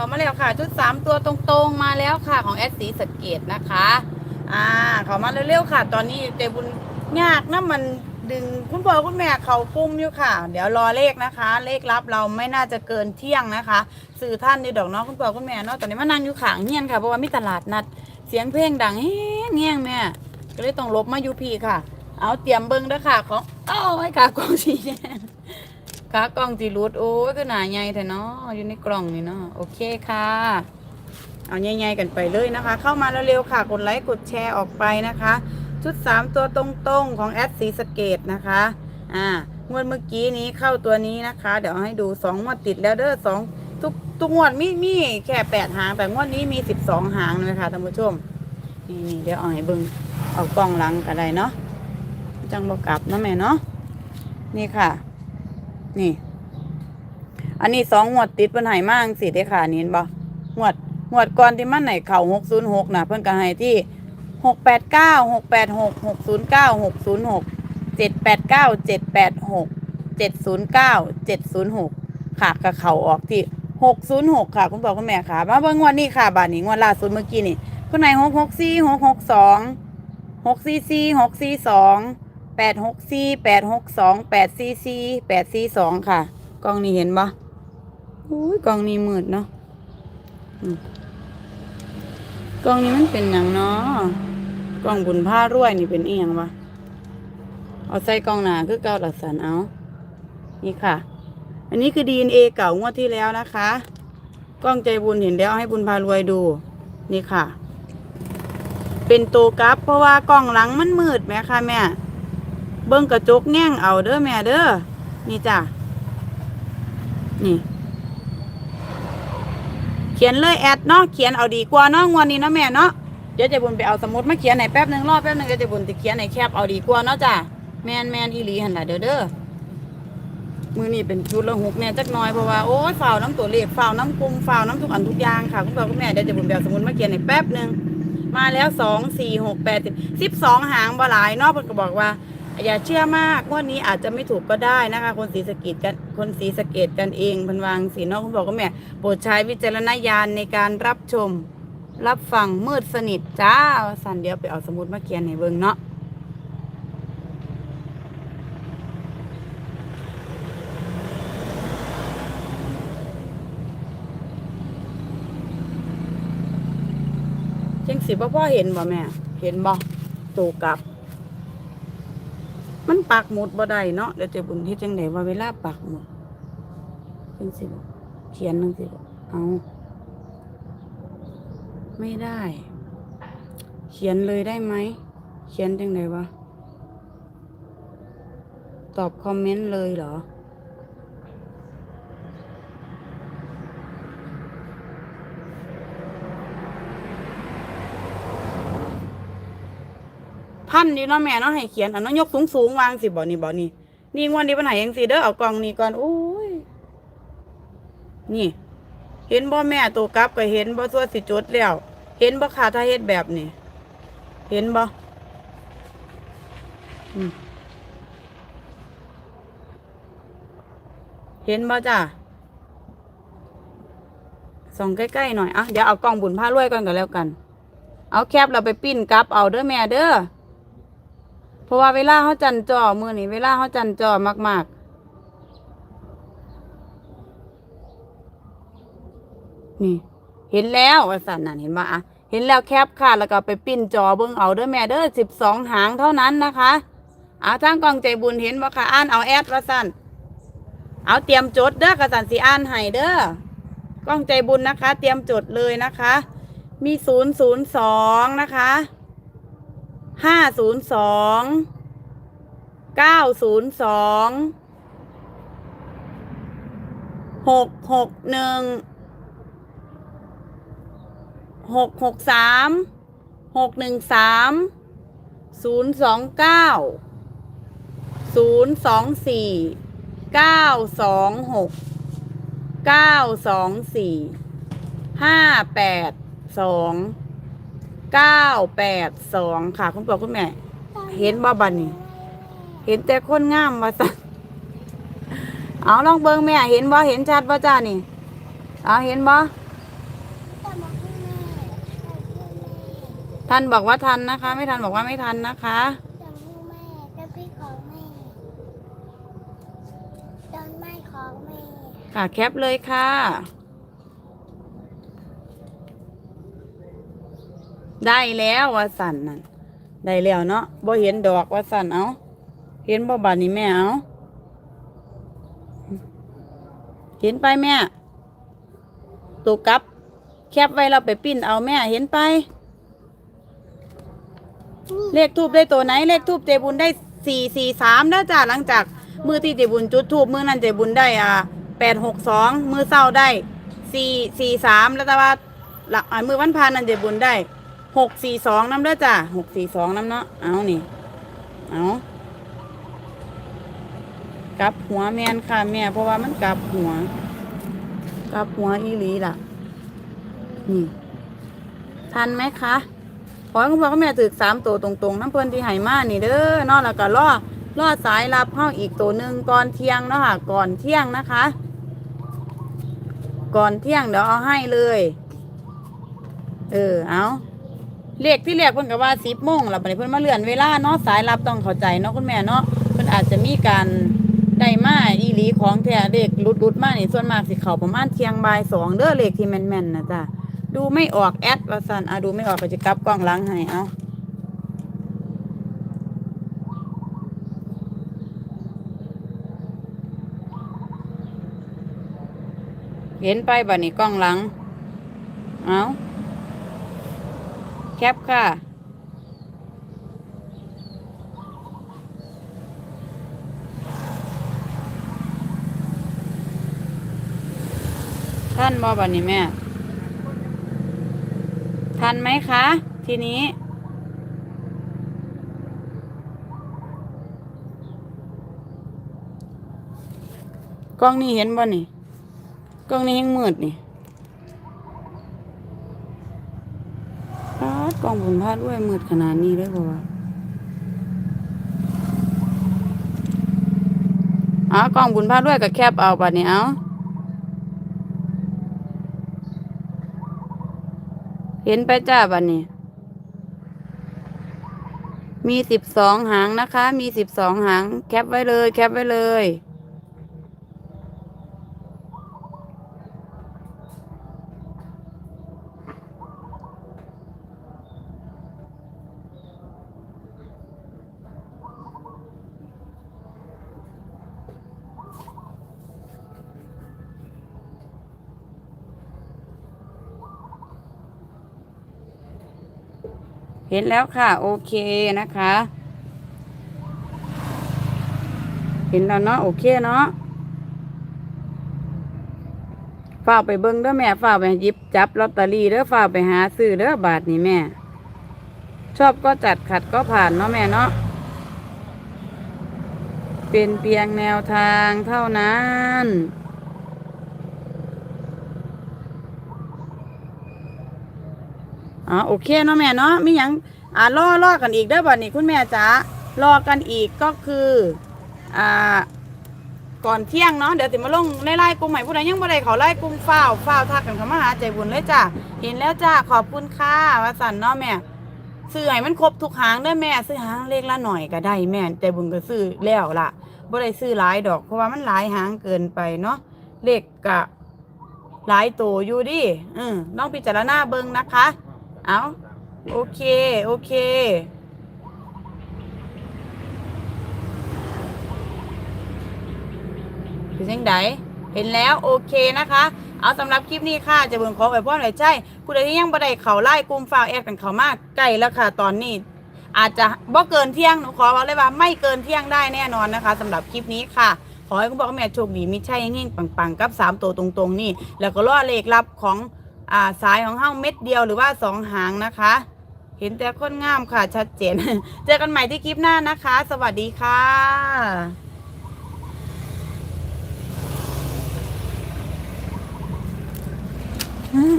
เขามาแล้วค่ะ ชุดสามตัวตรงๆมาแล้วค่ะของแอดสีสเกตนะคะ อ่า เขามาเร็วๆค่ะ ตอนนี้เจบุญยากนะมันดึงคุณพ่อคุณแม่เขาปุ่มอยู่ค่ะ เดี๋ยวรอเลขนะคะ เลขรับเราไม่น่าจะเกินเที่ยงนะคะ สื่อท่านดีดอกเนาะคุณพ่อคุณแม่เนาะตอนนี้มานั่งอยู่ขางเฮียนค่ะเพราะว่ามีตลาดนัด เสียงเพลงดังแห้งแห้งแม่ก็เลยต้องลบมาอยู่พี่ค่ะ เอาเตรียมเบิ้งเด้อค่ะของเอ้าไอ้กากองสีแดง ขากล้องจีรูดโอ้ยก็หนาใหญ่แต่เนาะอยู่ในกล่องนี่เนาะโอเคค่ะ เอาใหญ่ๆกันไปเลยนะคะ เข้ามาเร็วๆค่ะกดไลค์กดแชร์ออกไปนะคะ ชุด 3 ตัวตรงๆของแอดสีสเกตนะคะอ่างวดเมื่อกี้นี้เข้าตัวนี้นะคะ เดี๋ยวให้ดู2งวดติดแล้วเด้อสองทุกทุกงวดมีมีแค่ 8 หาง แต่งวดนี้มี 12 หางเลยค่ะท่านผู้ชมนี่นี่เดี๋ยวเอาให้เบิ่งเอากล้องหลังกันได้เนาะจังบกลับนะแม่เนาะนี่ค่ะ นี่ อันนี้สองงวดติดเพิ่นให้มาจังสิได้ค่ะนี่เห็นบ่งวดงวดก่อนที่มันไหนเข่าหกศูนย์หกนะเพิ่นก็ให้ที่หกแปดเก้าหกแปดหกหกศูนย์เก้าหกศูนย์หกเจ็ดแปดเก้าเจ็ดแปดหกเจ็ดศูนย์เก้าเจ็ดศูนย์หกค่ะก็เข่าออกที่หกศูนย์หกค่ะ คุณพ่อคุณแม่ค่ะมาเบิ่งวดนี้ค่ะบาทนี้งวดล่าสุดเมื่อกี้นี่คุณไหนหกหกสี่หกหกสองหกสี่สี่หกสี่สอง แปดหกสี่แปดหกสองแปดสี่สี่แปดสี่สองค่ะ กล้องนี้เห็นปะอุ้ยกล้องนี้มืดเนาะกล้องนี้มันเป็นอย่างเนาะกล้องบุญผ้ารวยนี่เป็นเอียงวะเอาใส่กล้องหนาคือเก่าหลักสันเอา นี่ค่ะ อันนี้คือ DNA เก่างวดที่แล้วนะคะ กล้องใจบุญเห็นแล้วให้บุญพารวยดู นี่ค่ะ เป็นตัวกราฟเพราะว่ากล้องหลังมันมืดไหมคะแม่ เบิ้งกระจกแง่งเอาเด้อแม่เด้อนี่จ้ะนี่ เขียนเลยแอดเนาะเขียนเอาดีกว่าเนาะงวันนี้เนาะแม่เนาะเดี๋ยวจะบุญไปเอาสมุดมาเขียนไหนแป๊บหนึ่งรอแป๊บหนึ่งเดี๋ยวจะบุญจะเขียนไหนแคบเอาดีกว่าเนาะจ้ะแมนแมนอีหลีหันละเด้อเด้อมือนี่เป็นชุดละหกเนี่ยจักหน้อยเพราะว่าโอ้ยฝ่าวน้ำตัวเลขฝ่าวน้ำกลุ่มฝ่าวน้ำทุกอันทุกอย่างค่ะคุณพ่อคุณแม่เดี๋ยวจะบุญไปเอาสมุดมาเขียนไหนแป๊บหนึ่งมาแล้วสองสี่หกแปดสิบสิบสองหางบ่หลายเนาะเพิ่นก็บอกว่า อย่าเชื่อมากงวดนี้อาจจะไม่ถูกก็ได้นะคะ คนสีสะเกตกันคนสีสะเกตกันเองพันวางสีนอกคุณบอกก็แม่โปรดใช้วิจารณญาณในการรับชม รับฟังมืดสนิทจ้าสันเดียวไปเอาสมุดมาเขียนให้เบิงเนาะจังสิบ่พ่อเห็นบ่แม่ เห็นบ่ตูกลับ มันปักหมุดบ่ได้เนาะเดี๋ยวจะบุญที่จังไดว่าเวลาปักหมุดจังสิบเขียนนึงสิบเอาไม่ได้ เขียนเลยได้ไหม เขียนจังไดวะตอบคอมเมนต์เลยเหรอ พันนี่เนาะแม่เนาะให้เขียนอันนั้นยกสูงสูงวางสิบ่นี่บ่นี่นี่งวันนี้ปัญหายังสิเด้อเอากล่องนี่ก่อนโอ้ยนี่ เห็นบ่แม่ตัวกลับก็เห็นบ่ตัวสิจดแล้ว เห็นบ่ค่ะถ้าเฮ็ดแบบนี้เห็นบ่อเห็นบ่จ้ะส่องใกล้ๆหน่อยอะเดี๋ยวเอากล้องบุญผ้ารวยก่อนก็แล้วกัน เอาแคปเราไปปิ้นกลับเอาเด้อแม่เด้อ ราะว่าเวลาเขาจันจ่อมือนี่เวลาเขาจันจ่อมากๆ นี่ เห็นแล้วว่าสันนั่นเห็นว่าอะเห็นแล้วแคปค่ะ แล้วก็ไปปิ้นจอเบิ่งเอาเด้อแม่เด้อสิบสองหางเท่านั้นนะคะเอาทางกองใจบุญเห็นว่าค่ะอ่านเอาแอดว่าสันเอาเตรียมจดเด้อกระสันสีอ่านให้เด้อกล้องใจบุญนะคะ เตรียมจดเลยนะคะ มีศูนย์ศูนย์สองนะคะ ห้าศูนย์สองเก้าศูนย์สองหกหกหนึ่งหกหกสามหกหนึ่งสามศูนย์สองเก้าศูนย์สองสี่เก้าสองหกเก้าสองสี่ห้าแปดสอง เก้าแปดสองค่ะ คุณพ่อคุณแม่ เห็นบ้าบันนี่เห็นแต่คนงามว่าสันเอาลองเบิ้งแม่ เห็นบ่เห็นชัดบ่จ้านี่ เอาเห็นบ่ทันบอกว่าทันนะคะ ไม่ทันบอกว่าไม่ทันนะคะจำลูแม่จะพี่ของแม่จนไม่ของแม่ ค่ะแคปเลยค่ะ ได้แล้วว่าสันนั่นได้แล้วเนาะบ่เห็นดอกว่าสันเอาเห็นบ่บานนี่แม่เอาเห็นไปแม่ตัวกลับ แคปไว้เราไปปิ้นเอาแม่เห็นไป เลขทูบได้ตัวไหน เลขทูบเจบุญได้สี่สี่สามแล้วจ้าหลังจากมือที่เจบุญจุดทูบมือนั้นเจบุญได้อ่าแปดหกสองมือเศร้าได้สี่สี่สามแล้วแต่ว่าหลักมือวันพานนั้นเจบุญได้ หกสี่สองน้ำเด้อจ้าหกสี่สองน้ำเนาะเอานี่ เอากลับหัวแมนค่ะแม่ เพราะว่ามันกลับหัว กลับหัวอีหลีล่ะ นี่ ทันไหมคะขอให้คุณพ่อคุณแม่ถือสามตัวตรงๆน้ำเพลินที่ไหมานี่เด้อนอนแล้วก็ล่อล่อสายรับเข้าอีกตัวหนึ่งก่อนเที่ยงเนาะค่ะก่อนเที่ยงนะคะ ก่อนเที่ยงเดี๋ยวเอาให้เลย เออเอา เลขที่เรียกเพิ่นก็ว่าสิบโมงแล้วบัดนี้เพิ่นมาเลื่อนเวลาเนาะสายรับต้องเข้าใจเนาะคุณแม่เนาะเพิ่นอาจจะมีการได้มาอีหลีของแท้เด็กหลุดๆมานี่ส่วนมากสิเข้าประมาณเที่ยงบ่ายสองเด้อเลขที่แม่นๆนะจ้ะดูไม่ออกแอดว่าสันอะดูไม่ออกก็จะกลับกล้องหล้างให้เอาเห็นไปบ่นี่กล้องหลัง เอา แคปค่ะ ท่านบอบ่นี่แม่ ทันไหมคะ ทีนี้กล้องนี้เห็นบ่นี่กล้องนี้ยังมืดนี่ปาด กล้องผมพาดด้วยมืดขนาดนี้เลยบ่วะเอ๋อกล้องบุญพาดด้วยกับแคบเอาบัดนี้เอาเห็นไปจ้าบัดนี้ มีสิบสองหางนะคะ มีสิบสองหาง แคปไว้เลย แคปไว้เลย เห็นแล้วค่ะ โอเคนะคะ เห็นแล้วเนาะโอเคเนาะฝากไปเบิ้งเด้อแม่ฝากไปหยิบจับลอตเตอรี่เด้อฝากไปหาซื้อเด้อบาทนี่แม่ ชอบก็จัดขัดก็ผ่านเนาะแม่เนาะเป็นเพียงแนวทางเท่านั้น อ๋อโอเคเนาะแม่เนาะมียังอ่ารอรอกันอีกเด้บัดนี้คุณแม่จ๋ารอกันอีกก็คืออ่าก่อนเที่ยงเนาะเดี๋ยวติมาลงในไล่กลุ่มใหม่ผู้ใดยังบ่ได้เขาไล่กลุ่มฝ้าวฝ้าวทักกันเข้ามาหาใจบุญเลยจ้ะเห็นแล้วจ้าขอบคุณค่ะวาสันเนาะแม่ซื้อให้มันครบทุกหางเด้แม่ซื้อหางเลขละหน่อยก็ได้แม่ใจบุญก็ซื้อแล้วล่ะบ่ได้ซื้อหลายดอกเพราะว่ามันหลายหางเกินไปเนาะเลขกกะหลายตัวอยู่ดิอืมน้องพิจารณาเบิ่งนะคะ เอาโอเค โอเคเป็นยังไงเห็นแล้วโอเคนะคะ เอาสำหรับคลิปนี้ค่ะ จะเบิ่งขอแบบว่าหน่อยใช่คุณใดที่ยังบ่ได้เขาไล่กลุ่มฝากแอดกันเขามากใกล้แล้วค่ะตอนนี้ อาจจะบ่เกินเที่ยงหนูขอบอกเลยว่าไม่เกินเที่ยงได้แน่นอนนะคะสำหรับคลิปนี้ค่ะขอให้คุณพ่อคุณแม่โชคดีมีใช่เงี้ยปังๆ กับสามตัวตรงๆ นี่ แล้วก็รอเลขลับของ อ่าสายของเฮ้าเม็ดเดียวหรือว่าสองหางนะคะ เห็นแต่คนงามค่ะชัดเจน เจอกันใหม่ที่คลิปหน้านะคะ สวัสดีค่ะ